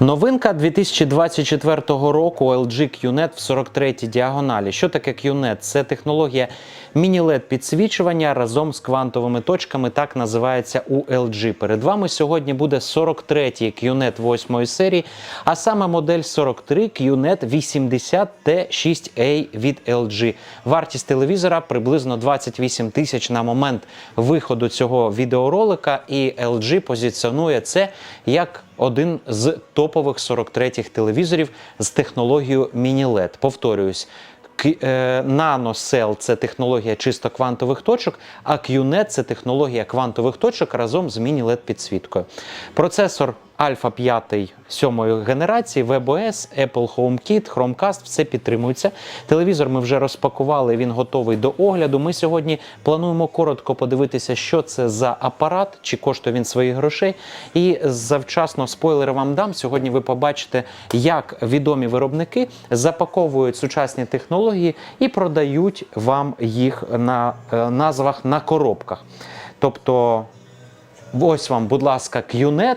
Новинка 2024 року LG QNET в 43 діагоналі. Що таке QNET? Це технологія міні-LED підсвічування разом з квантовими точками. Так називається у LG. Перед вами сьогодні буде 43 QNET 8 серії, а саме модель 43 QNET 80T6A від LG. Вартість телевізора приблизно 28 тисяч на момент виходу цього відеоролика, і LG позиціонує це як один з топових 43-х телевізорів з технологією міні-LED. Повторююсь. NanoCell – це технологія чисто квантових точок, а QNET – це технологія квантових точок разом з міні-LED підсвіткою. Процесор Альфа 5 сьомої генерації, WebOS, Apple HomeKit, Chromecast – все підтримується. Телевізор ми вже розпакували, він готовий до огляду. Ми сьогодні плануємо коротко подивитися, що це за апарат, чи коштує він своїх грошей. І завчасно спойлери вам дам. Сьогодні ви побачите, як відомі виробники запаковують сучасні технології і продають вам їх на е, назвах на коробках. Тобто, ось вам, будь ласка, QNET.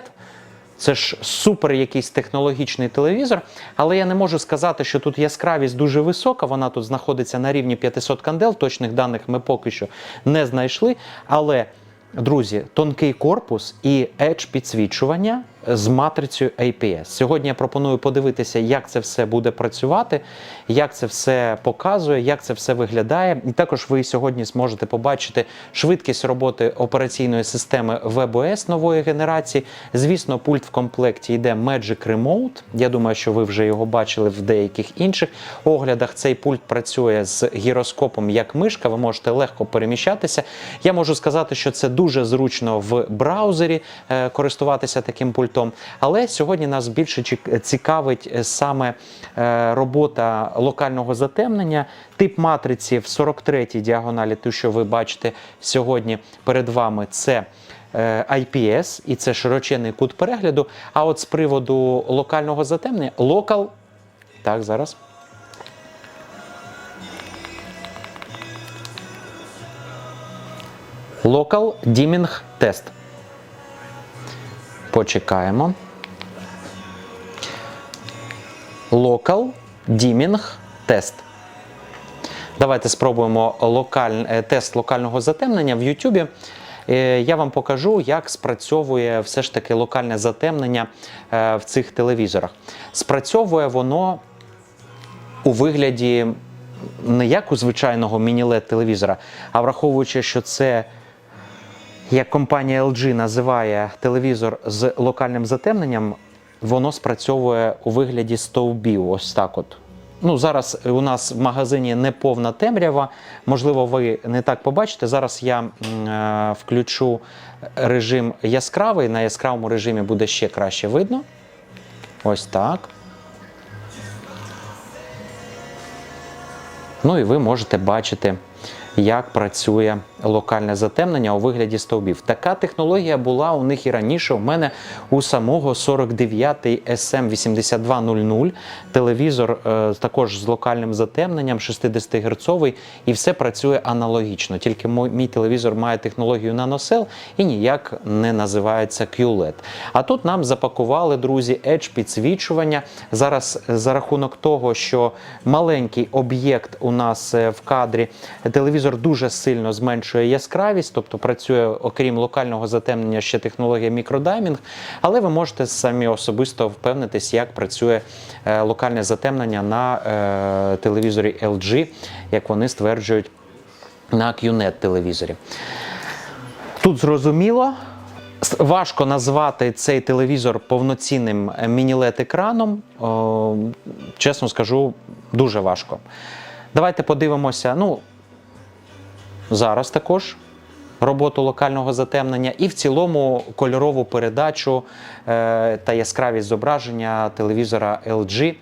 Це ж супер якийсь технологічний телевізор, але я не можу сказати, що тут яскравість дуже висока. Вона тут знаходиться на рівні 500 кандел. Точних даних ми поки що не знайшли. Але, друзі, тонкий корпус і edge підсвічування з матрицею APS. Сьогодні я пропоную подивитися, як це все буде працювати, як це все показує, як це все виглядає. І також ви сьогодні зможете побачити швидкість роботи операційної системи WebOS нової генерації. Звісно, пульт в комплекті йде Magic Remote. Я думаю, що ви вже його бачили в деяких інших оглядах. Цей пульт працює з гіроскопом як мишка. Ви можете легко переміщатися. Я можу сказати, що це дуже зручно в браузері е, користуватися таким пультом. Але сьогодні нас більше цікавить е, саме е, робота локального затемнення, тип матриці в 43-й діагоналі, ту, що ви бачите сьогодні перед вами, це е, IPS і це широченний кут перегляду. А от з приводу локального затемнення, локал. Так, зараз. Local Dimming Test. Почекаємо. Local Dimming Test. Давайте спробуємо локаль... е, тест локального затемнення в YouTube. Е, Я вам покажу, як спрацьовує все ж таки локальне затемнення е, в цих телевізорах. Спрацьовує воно у вигляді не як у звичайного міні-LED телевізора, а враховуючи, що це як компанія LG називає телевізор з локальним затемненням, воно спрацьовує у вигляді стовбів. Ось так от. Ну, зараз у нас в магазині не повна темрява. Можливо, ви не так побачите. Зараз я е, включу режим яскравий. На яскравому режимі буде ще краще видно. Ось так. Ну і ви можете бачити, як працює локальне затемнення у вигляді стовбів. Така технологія була у них і раніше. У мене у самого 49-й SM8200 телевізор е, також з локальним затемненням, 60 Гц, і все працює аналогічно. Тільки мой, мій телевізор має технологію NanoCell і ніяк не називається QLED. А тут нам запакували, друзі, Edge підсвічування. Зараз е, за рахунок того, що маленький об'єкт у нас е, в кадрі, телевізор дуже сильно зменшує яскравість, тобто працює, окрім локального затемнення, ще технологія мікродаймінг. Але ви можете самі особисто впевнитись, як працює е, локальне затемнення на е, телевізорі LG, як вони стверджують на QNET телевізорі. Тут зрозуміло. Важко назвати цей телевізор повноцінним е, міні-LED екраном. Чесно скажу, дуже важко. Давайте подивимося. Ну, зараз також роботу локального затемнення і в цілому кольорову передачу е, та яскравість зображення телевізора LG.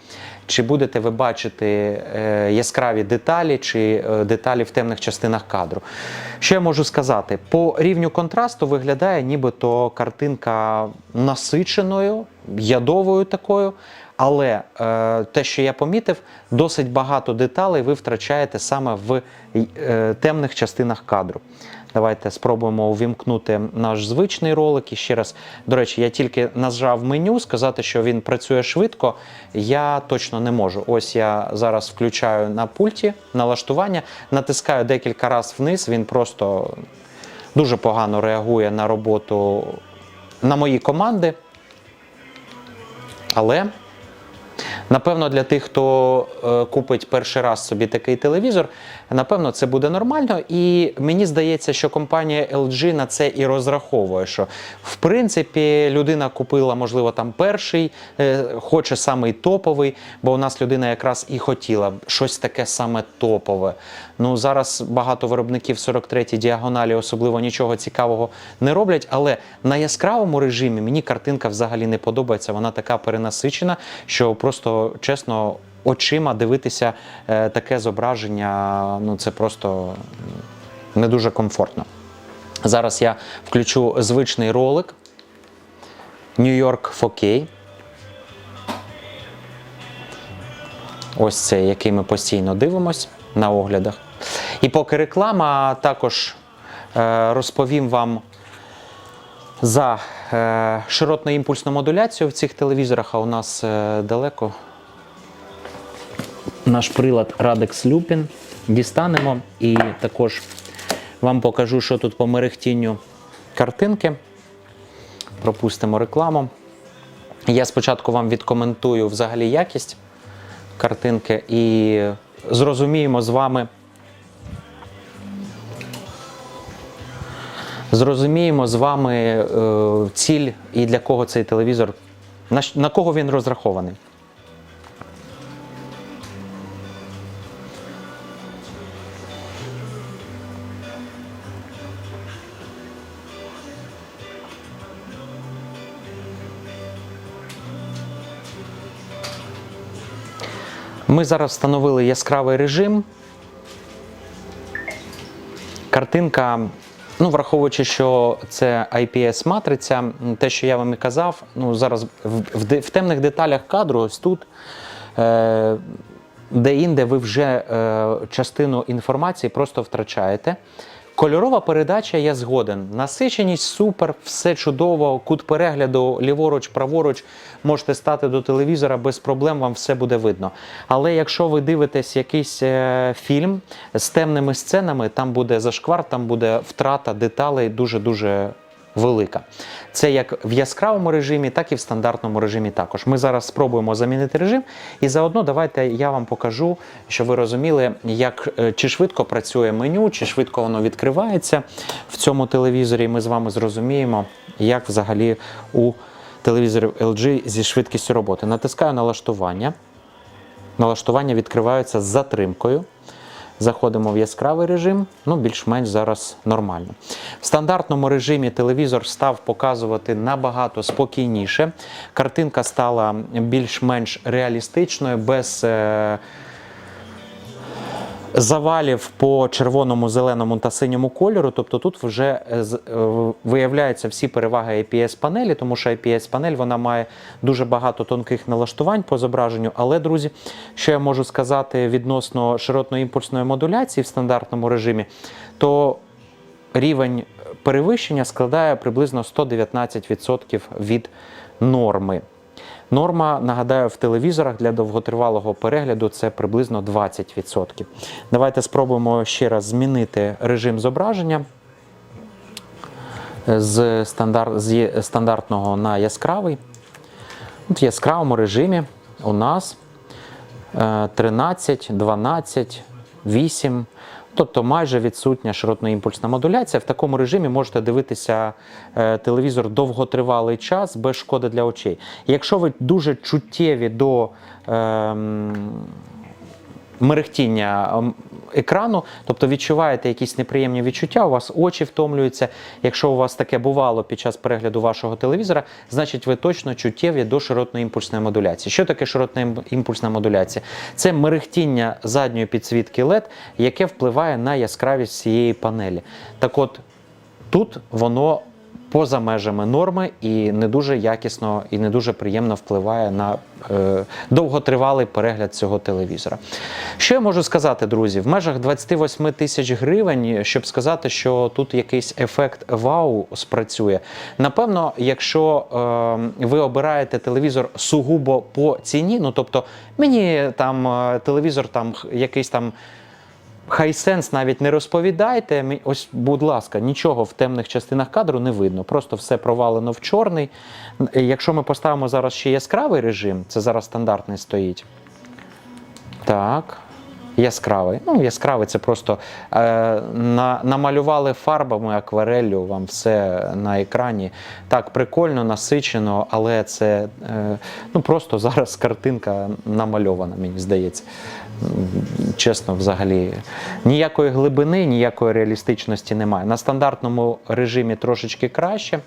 Чи будете ви бачити е, яскраві деталі чи е, деталі в темних частинах кадру? Що я можу сказати? По рівню контрасту виглядає нібито картинка насиченою, ядовою такою. Але е, те, що я помітив, досить багато деталей ви втрачаєте саме в е, темних частинах кадру. Давайте спробуємо увімкнути наш звичний ролик. І ще раз, до речі, я тільки нажав меню, сказати, що він працює швидко. Я точно не можу. Ось я зараз включаю на пульті налаштування, натискаю декілька разів вниз. Він просто дуже погано реагує на роботу на мої команди. Але Напевно, для тих, хто е, купить перший раз собі такий телевізор, напевно, це буде нормально. І мені здається, що компанія LG на це і розраховує, що в принципі людина купила, можливо, там перший, е, хоче самий топовий, бо у нас людина якраз і хотіла щось таке саме топове. Ну зараз багато виробників 43-й діагоналі особливо нічого цікавого не роблять, але на яскравому режимі мені картинка взагалі не подобається. Вона така перенасичена, що просто чесно. Очима дивитися е, таке зображення, ну це просто не дуже комфортно. Зараз я включу звичний ролик York 4K. Ось цей, який ми постійно дивимось на оглядах. І поки реклама, також е, розповім вам за е, широтно-імпульсну модуляцію в цих телевізорах, а у нас е, далеко наш прилад Radex Lupin дістанемо і також вам покажу, що тут по мерехтінню картинки. Пропустимо рекламу. Я спочатку вам відкоментую взагалі якість картинки і зрозуміємо з вами. Зрозуміємо з вами е, ціль і для кого цей телевізор, на, на кого він розрахований. Ми зараз встановили яскравий режим. Картинка, ну, враховуючи, що це IPS-матриця, те, що я вам і казав, ну, зараз в, в, в темних деталях кадру, ось тут, е, де-інде ви вже е, частину інформації просто втрачаєте. Кольорова передача я згоден. Насиченість супер, все чудово, кут перегляду ліворуч, праворуч можете стати до телевізора без проблем, вам все буде видно. Але якщо ви дивитесь якийсь е, фільм з темними сценами, там буде зашквар, там буде втрата деталей дуже-дуже велика. Це як в яскравому режимі, так і в стандартному режимі також. Ми зараз спробуємо замінити режим, і заодно давайте я вам покажу, щоб ви розуміли, як е, чи швидко працює меню, чи швидко воно відкривається в цьому телевізорі. Ми з вами зрозуміємо, як взагалі у телевізорів LG зі швидкістю роботи. Натискаю налаштування. Налаштування відкриваються з затримкою. Заходимо в яскравий режим, ну більш-менш зараз нормально. В стандартному режимі телевізор став показувати набагато спокійніше. Картинка стала більш-менш реалістичною, без е, завалів по червоному, зеленому та синьому кольору. Тобто тут вже е, е, виявляються всі переваги IPS-панелі, тому що IPS-панель вона має дуже багато тонких налаштувань по зображенню. Але, друзі, що я можу сказати відносно широтно-імпульсної модуляції в стандартному режимі, то рівень перевищення складає приблизно 119% від норми. Норма, нагадаю, в телевізорах для довготривалого перегляду це приблизно 20%. Давайте спробуємо ще раз змінити режим зображення з, стандар... з стандартного на яскравий. От в яскравому режимі у нас е, 13, 12, 8. Тобто майже відсутня широтно-імпульсна модуляція. В такому режимі можете дивитися е, телевізор довготривалий час без шкоди для очей. Якщо ви дуже чуттєві до ем, мерехтіння ем, екрану, тобто відчуваєте якісь неприємні відчуття, у вас очі втомлюються. Якщо у вас таке бувало під час перегляду вашого телевізора, значить ви точно чуттєві до широтно-імпульсної модуляції. Що таке широтна імпульсна модуляція? Це мерехтіння задньої підсвітки LED, яке впливає на яскравість цієї панелі. Так от тут воно поза межами норми і не дуже якісно і не дуже приємно впливає на е, довготривалий перегляд цього телевізора. Що я можу сказати, друзі? В межах 28 тисяч гривень, щоб сказати, що тут якийсь ефект вау спрацює. Напевно, якщо е, ви обираєте телевізор сугубо по ціні, ну тобто мені там е, телевізор там якийсь там. Хайсенс навіть не розповідайте. Ось, будь ласка, нічого в темних частинах кадру не видно. Просто все провалено в чорний. Якщо ми поставимо зараз ще яскравий режим, це зараз стандартний стоїть. Так. Яскравий. Ну, яскравий це просто е, на, намалювали фарбами аквареллю вам все на екрані. Так, прикольно, насичено, але це е, ну, просто зараз картинка намальована, мені здається. Чесно, взагалі, ніякої глибини, ніякої реалістичності немає. На стандартному режимі трошечки краще.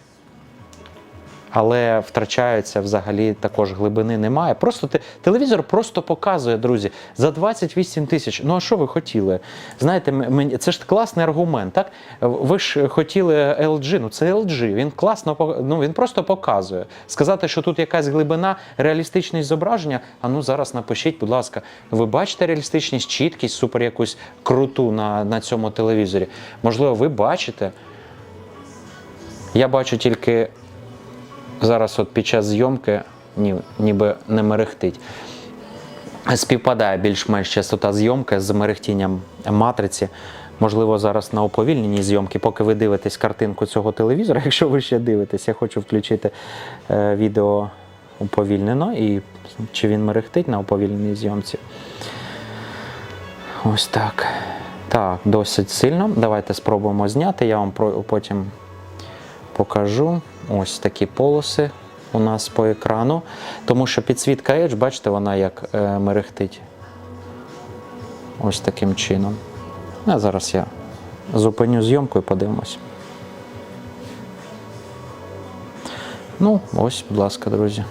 Але втрачаються взагалі також глибини немає. Просто те- телевізор просто показує, друзі, за 28 тисяч. Ну а що ви хотіли? Знаєте, мені це ж класний аргумент. Так ви ж хотіли LG, ну це LG, Він класно ну він просто показує. Сказати, що тут якась глибина, реалістичність зображення. А ну зараз напишіть, будь ласка, ви бачите реалістичність, чіткість, супер якусь круту на, на цьому телевізорі? Можливо, ви бачите. Я бачу тільки зараз от під час зйомки ні, ніби не мерехтить. Співпадає більш-менш частота зйомки з мерехтінням матриці. Можливо, зараз на уповільненій зйомки, поки ви дивитесь картинку цього телевізора, якщо ви ще дивитесь, я хочу включити е, відео уповільнено і чи він мерехтить на уповільненій зйомці. Ось так. Так, досить сильно. Давайте спробуємо зняти. Я вам потім покажу. Ось такі полоси у нас по екрану. Тому що підсвітка Edge, бачите, вона як е, мерехтить. Ось таким чином. А зараз я зупиню зйомку і подивимось. Ну, ось, будь ласка, друзі.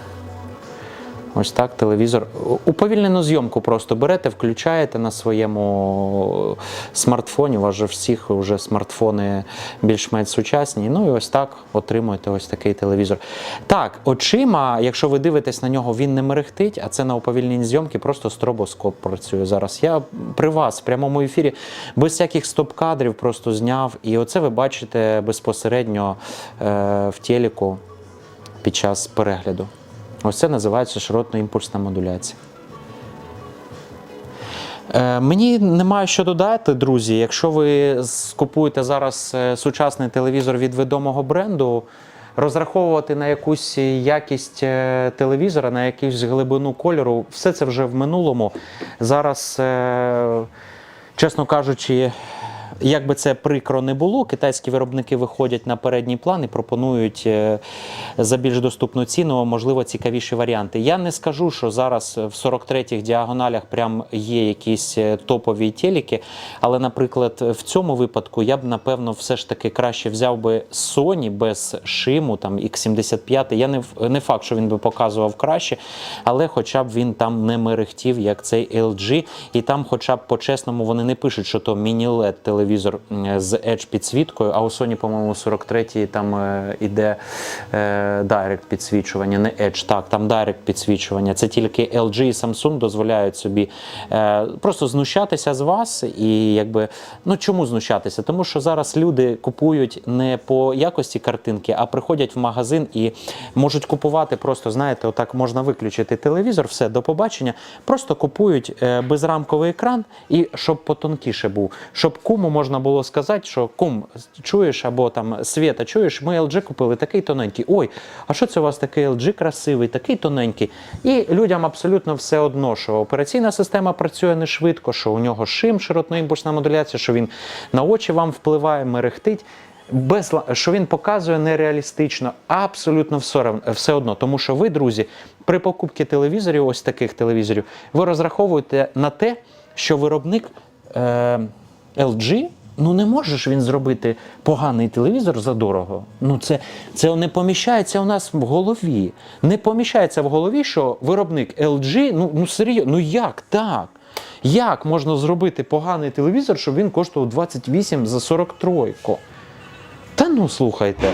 Ось так телевізор. Уповільнену зйомку просто берете, включаєте на своєму смартфоні. У вас же всіх вже смартфони більш-менш сучасні. Ну і ось так отримуєте ось такий телевізор. Так, очима, якщо ви дивитесь на нього, він не мерехтить, а це на уповільненій зйомки просто стробоскоп працює зараз. Я при вас в прямому ефірі без всяких стоп-кадрів просто зняв. І оце ви бачите безпосередньо е, в телеку під час перегляду. Ось це називається широтно-імпульсна модуляція. Е, Мені немає що додати, друзі. Якщо ви скупуєте зараз е, сучасний телевізор від відомого бренду, розраховувати на якусь якість е, телевізора, на якусь глибину кольору, все це вже в минулому. Зараз, чесно кажучи, як би це прикро не було, китайські виробники виходять на передній план і пропонують е, за більш доступну ціну, можливо, цікавіші варіанти. Я не скажу, що зараз в 43-х діагоналях прям є якісь е, топові телеки, але, наприклад, в цьому випадку я б напевно все ж таки краще взяв би Sony без шиму, там X75. Я не, не факт, що він би показував краще, але хоча б він там не мерехтів, як цей LG, і там, хоча б по-чесному, вони не пишуть, що то міні-LED телевізор м, з Edge підсвіткою, а у Sony, по-моєму, 43-й там е, іде е, Direct підсвічування, не Edge, так, там Direct підсвічування. Це тільки LG і Samsung дозволяють собі е, просто знущатися з вас. І якби, ну чому знущатися? Тому що зараз люди купують не по якості картинки, а приходять в магазин і можуть купувати просто, знаєте, отак можна виключити телевізор, все, до побачення. Просто купують безрамковий екран і щоб потонкіше був, щоб куму можна було сказати, що кум, чуєш, або там Свята, чуєш, ми LG купили такий тоненький. Ой, а що це у вас такий LG красивий, такий тоненький? І людям абсолютно все одно, що операційна система працює не швидко, що у нього шим, широтно-імпульсна модуляція, що він на очі вам впливає, мерехтить. Без, що він показує нереалістично, абсолютно все, одно. Тому що ви, друзі, при покупці телевізорів, ось таких телевізорів, ви розраховуєте на те, що виробник е, LG, ну не може ж він зробити поганий телевізор за дорого. Ну це, це не поміщається у нас в голові. Не поміщається в голові, що виробник LG, ну, ну серйозно, ну як так? Як можна зробити поганий телевізор, щоб він коштував 28 за 43? Та ну слухайте.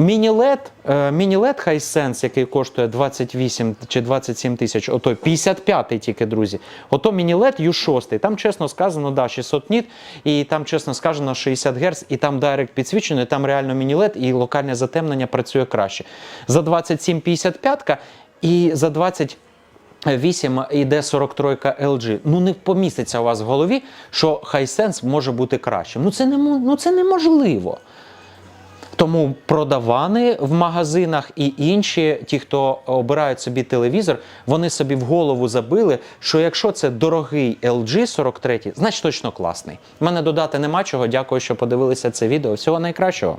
Е, міні-LED Hisense, який коштує 28 чи 27 тисяч, ото 55-й тільки, друзі. Ото міні-LED U6, там чесно сказано, да, 600 ніт, і там чесно сказано 60 Гц, і там директ підсвічено, і там реально міні-LED, і локальне затемнення працює краще. За 27 55 і за 20 8 іде 43 LG. Ну не поміститься у вас в голові, що Hisense може бути кращим. Ну це не ну, це неможливо. Тому продавани в магазинах і інші, ті, хто обирають собі телевізор, вони собі в голову забили, що якщо це дорогий LG 43, значить точно класний. У мене додати нема чого. Дякую, що подивилися це відео. Всього найкращого.